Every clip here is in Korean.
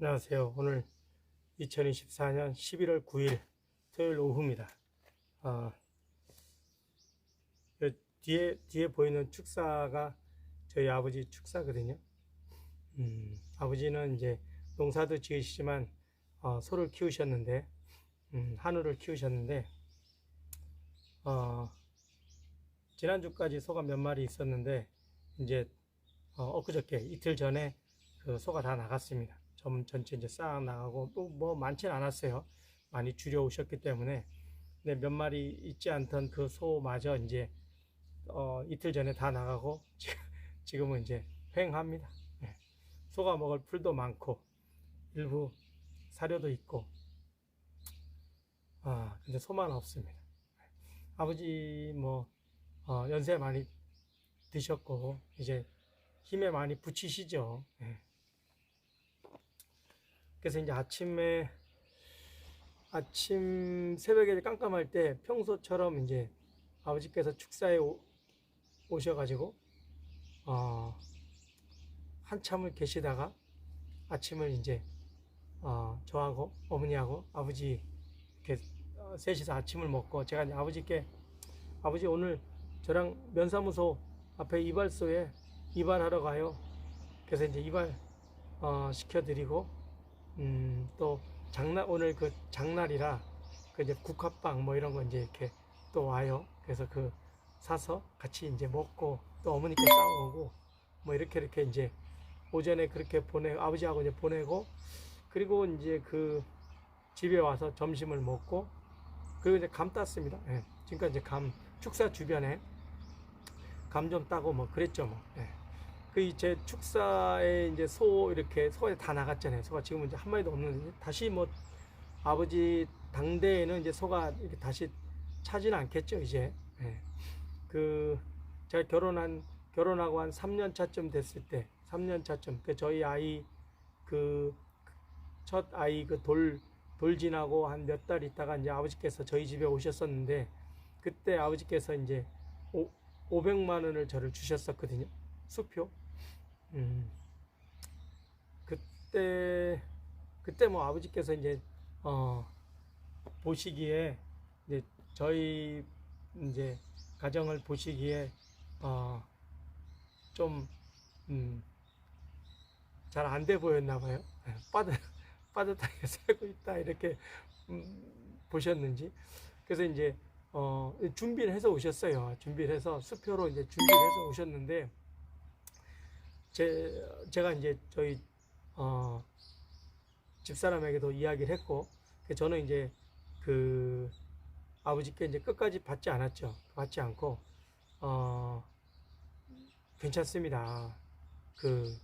안녕하세요. 오늘 2024년 11월 9일 토요일 오후입니다. 아, 요 뒤에, 뒤에 보이는 축사가 저희 아버지 축사거든요. 음, 아버지는 이제 농사도 지으시지만 어, 소를 키우셨는데, 음, 한우를 키우셨는데, 어, 지난주까지 소가 몇 마리 있었는데, 이제 어, 엊그저께 이틀 전에 그 소가 다 나갔습니다. 점 전체 이제 싹 나가고 또 뭐 많지는 않았어요. 많이 줄여 오셨기 때문에 근데 몇 마리 있지 않던 그 소마저 이제 어, 이틀 전에 다 나가고 지금- 지금은 이제 횡합니다. 예. 소가 먹을 풀도 많고 일부 사료도 있고 아 근데 소만 없습니다. 아버지 뭐 어, 연세 많이 드셨고 이제 힘에 많이 붙이시죠. 예. 그래서 이제 아침에 아침 새벽에 깜깜할 때 평소처럼 이제 아버지께서 축사에 오, 오셔가지고 어, 한참을 계시다가 아침을 이제 어, 저하고 어머니하고 아버지 이렇게 어, 셋이서 아침을 먹고 제가 이제 아버지께 아버지 오늘 저랑 면사무소 앞에 이발소에 이발하러 가요. 그래서 이제 이발 어, 시켜드리고 음, 또 장날 오늘 그 장날이라 그 이제 국화빵 뭐 이런 거 이제 이렇게 또 와요. 그래서 그 사서 같이 이제 먹고 또 어머니께 싸우고 뭐 이렇게 이렇게 이제 오전에 그렇게 보내 아버지하고 이제 보내고 그리고 이제 그 집에 와서 점심을 먹고 그리고 이제 감 땄습니다. 예. 지금까지 이제 감 축사 주변에 감 좀 따고 뭐 그랬죠 뭐. 예. 그 제 축사에 이제 소 이렇게 소가 다 나갔잖아요. 소가 지금 이제 한 마리도 없는데 다시 뭐 아버지 당대에는 이제 소가 이렇게 다시 차지는 않겠죠 이제. 예. 그 제가 결혼한 결혼하고 한 3년 차쯤 됐을 때 3년 차쯤 그 저희 아이 그 첫 아이 그 돌 돌 지나고 한 몇 달 있다가 이제 아버지께서 저희 집에 오셨었는데 그때 아버지께서 이제 오, 500만 원을 저를 주셨었거든요. 수표. 음. 그때 그때 뭐 아버지께서 이제 어 보시기에 이제 저희 이제 가정을 보시기에 어좀 음, 잘 안 돼 보였나 봐요. 예, 빠듯 빠듯하게 살고 있다 이렇게 음, 보셨는지 그래서 이제 어 준비를 해서 오셨어요. 준비를 해서 수표로 이제 준비를 해서 오셨는데 제 제가 이제 저희 어 집사람에게도 이야기를 했고 그 저는 이제 그 아버지께 이제 끝까지 받지 않았죠. 받지 않고 어 괜찮습니다. 그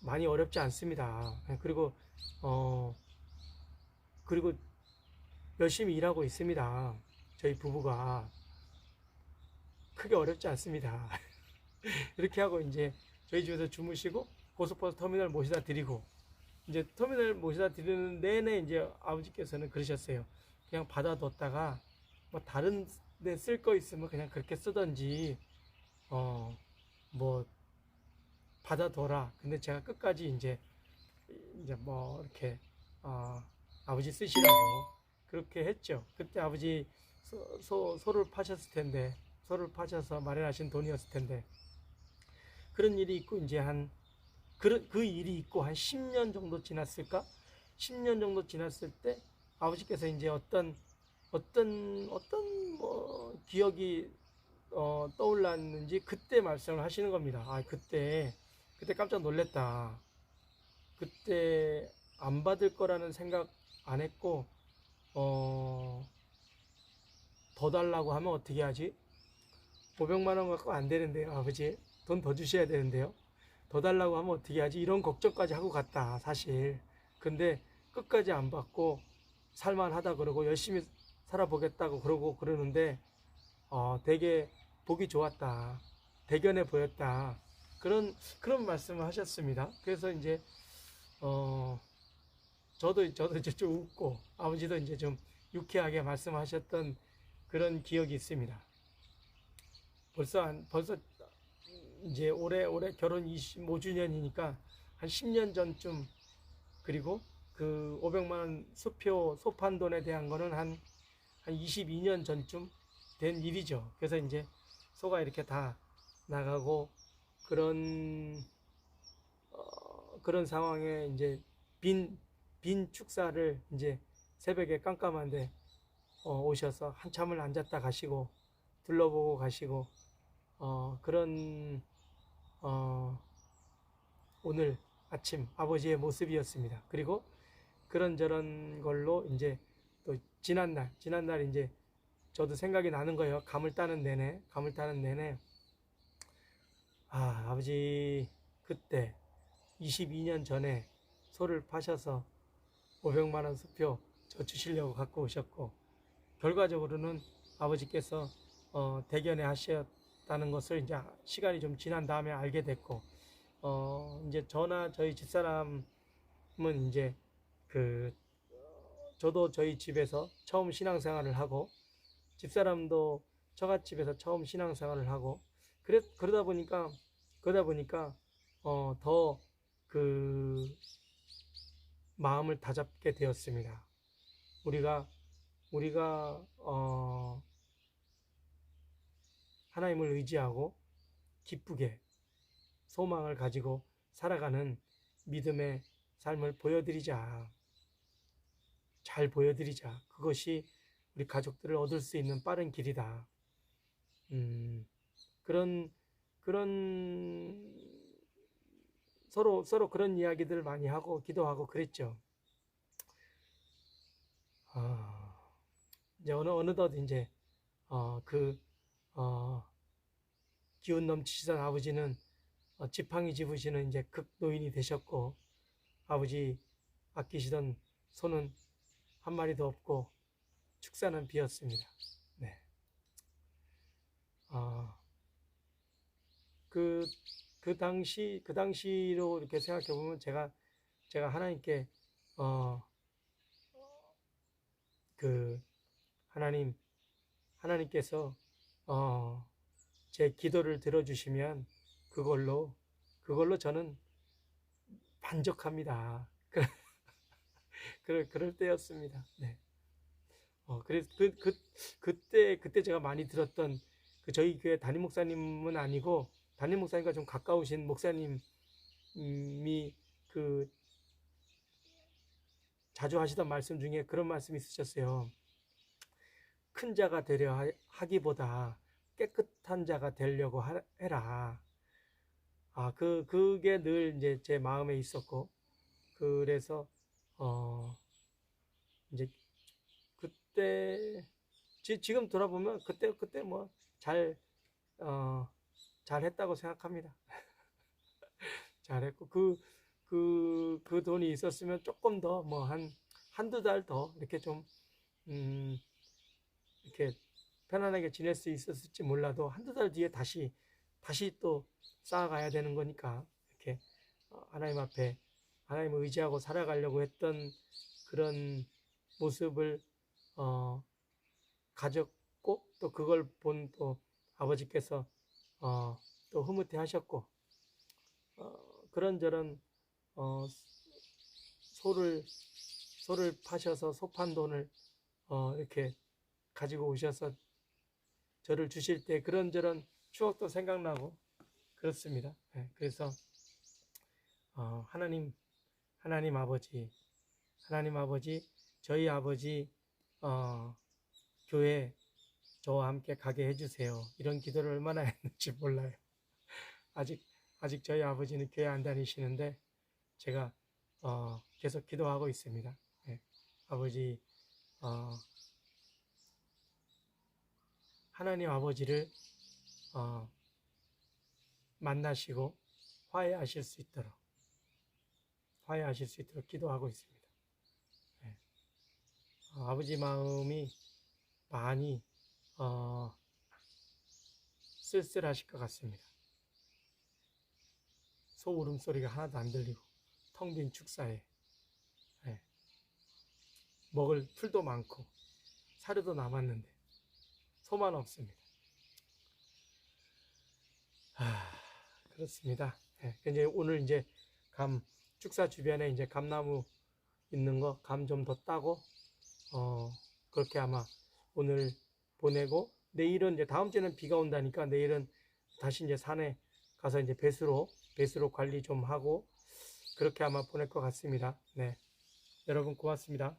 많이 어렵지 않습니다. 그리고 어 그리고 열심히 일하고 있습니다. 저희 부부가 크게 어렵지 않습니다. 이렇게 하고 이제 저희 집에서 주무시고 고속버스 터미널 모시다 드리고 이제 터미널 모시다 드리는 내내 이제 아버지께서는 그러셨어요. 그냥 받아뒀다가 뭐 다른 데 쓸 거 있으면 그냥 그렇게 쓰던지 어 뭐 받아둬라. 근데 제가 끝까지 이제 이제 뭐 이렇게 어 아버지 쓰시라고 그렇게 했죠. 그때 아버지 소, 소, 소를 파셨을 텐데 소를 파셔서 마련하신 돈이었을 텐데 그런 일이 있고 이제 한 그, 그 일이 있고 한 10년 정도 지났을까? 10년 정도 지났을 때 아버지께서 이제 어떤 어떤 어떤 뭐 기억이 어, 떠올랐는지 그때 말씀을 하시는 겁니다. 아 그때 그때 깜짝 놀랬다. 그때 안 받을 거라는 생각 안 했고 어, 더 달라고 하면 어떻게 하지? 500만 원 갖고 안 되는데요, 아버지. 돈 더 주셔야 되는데요. 더 달라고 하면 어떻게 하지? 이런 걱정까지 하고 갔다, 사실. 근데 끝까지 안 받고 살만하다 그러고 열심히 살아보겠다고 그러고 그러는데 어, 되게 보기 좋았다. 대견해 보였다. 그런 그런 말씀을 하셨습니다. 그래서 이제 어 저도 저도 이제 좀 웃고 아버지도 이제 좀 유쾌하게 말씀하셨던 그런 기억이 있습니다. 벌써 한 벌써 이제 올해 올해 결혼 25주년이니까 한 10년 전쯤 그리고 그 500만 원 수표 소판돈에 대한 거는 한, 한 22년 전쯤 된 일이죠. 그래서 이제 소가 이렇게 다 나가고 그런 어, 그런 상황에 이제 빈, 빈 축사를 이제 새벽에 깜깜한데 어, 오셔서 한참을 앉았다 가시고 둘러보고 가시고 어, 그런 어, 오늘 아침 아버지의 모습이었습니다. 그리고 그런저런 걸로 이제 또 지난날 지난날 이제 저도 생각이 나는 거예요. 감을 따는 내내 감을 따는 내내 아 아버지 그때 22년 전에 소를 파셔서 500만 원 수표 저 주시려고 갖고 오셨고 결과적으로는 아버지께서 어, 대견해 하셨 다는 것을 이제 시간이 좀 지난 다음에 알게 됐고 어, 이제 저나 저희 집사람은 이제 그 어, 저도 저희 집에서 처음 신앙생활을 하고 집사람도 처갓집에서 처음 신앙생활을 하고 그래 그러다 보니까 그러다 보니까 어, 더 그 마음을 다잡게 되었습니다. 우리가 우리가 어, 하나님을 의지하고 기쁘게 소망을 가지고 살아가는 믿음의 삶을 보여드리자. 잘 보여드리자. 그것이 우리 가족들을 얻을 수 있는 빠른 길이다. 음, 그런, 그런, 서로, 서로 그런 이야기들 많이 하고 기도하고 그랬죠. 아, 이제 어느, 어느덧 이제, 어, 그, 어, 기운 넘치시던 아버지는 어, 지팡이 집으시는 이제 극노인이 되셨고 아버지 아끼시던 소는 한 마리도 없고 축사는 비었습니다. 네. 아, 그, 그 당시, 그 당시로 이렇게 생각해 보면 제가, 제가 하나님께, 어, 그, 하나님, 하나님께서, 어, 제 기도를 들어주시면 그걸로 그걸로 저는 만족합니다. 그럴 그럴 때였습니다. 네. 어 그래서 그, 그 그때 그때 제가 많이 들었던 그 저희 교회 담임 목사님은 아니고 담임 목사님과 좀 가까우신 목사님이 그 자주 하시던 말씀 중에 그런 말씀이 있으셨어요. 큰 자가 되려 하기보다 깨끗한 자가 되려고 해라. 아, 그, 그게 늘 이제 제 마음에 있었고, 그래서, 어, 이제, 그때, 지, 지금 돌아보면, 그때, 그때 뭐, 잘, 어, 잘 했다고 생각합니다. 잘했고, 그, 그, 그 돈이 있었으면 조금 더, 뭐, 한, 한두 달 더, 이렇게 좀, 음, 이렇게 편안하게 지낼 수 있었을지 몰라도, 한두 달 뒤에 다시, 다시 또 쌓아가야 되는 거니까 이렇게 어, 하나님 앞에 하나님을 의지하고 살아가려고 했던 그런 모습을 어, 가졌고 또 그걸 본 또 아버지께서 어, 또 흐뭇해 하셨고 어, 그런저런 어, 소를 소를 파셔서 소판 돈을 어, 이렇게 가지고 오셔서 저를 주실 때 그런저런 추억도 생각나고 그렇습니다. 네, 그래서 어, 하나님 하나님 아버지 하나님 아버지 저희 아버지 어, 교회 저와 함께 가게 해주세요. 이런 기도를 얼마나 했는지 몰라요. 아직 아직 저희 아버지는 교회 안 다니시는데 제가 어, 계속 기도하고 있습니다. 네, 아버지 어, 하나님 아버지를 어, 만나시고 화해하실 수 있도록 화해하실 수 있도록 기도하고 있습니다. 네. 어, 아버지 마음이 많이 어, 쓸쓸하실 것 같습니다. 소 울음소리가 하나도 안 들리고 텅 빈 축사에 네. 먹을 풀도 많고 사료도 남았는데 소만 없습니다. 아, 그렇습니다. 네, 이제 오늘 이제 감 축사 주변에 이제 감나무 있는 거 감 좀 더 따고 어 그렇게 아마 오늘 보내고 내일은 이제 다음 주에는 비가 온다니까 내일은 다시 이제 산에 가서 이제 배수로 배수로 관리 좀 하고 그렇게 아마 보낼 것 같습니다. 네. 여러분 고맙습니다.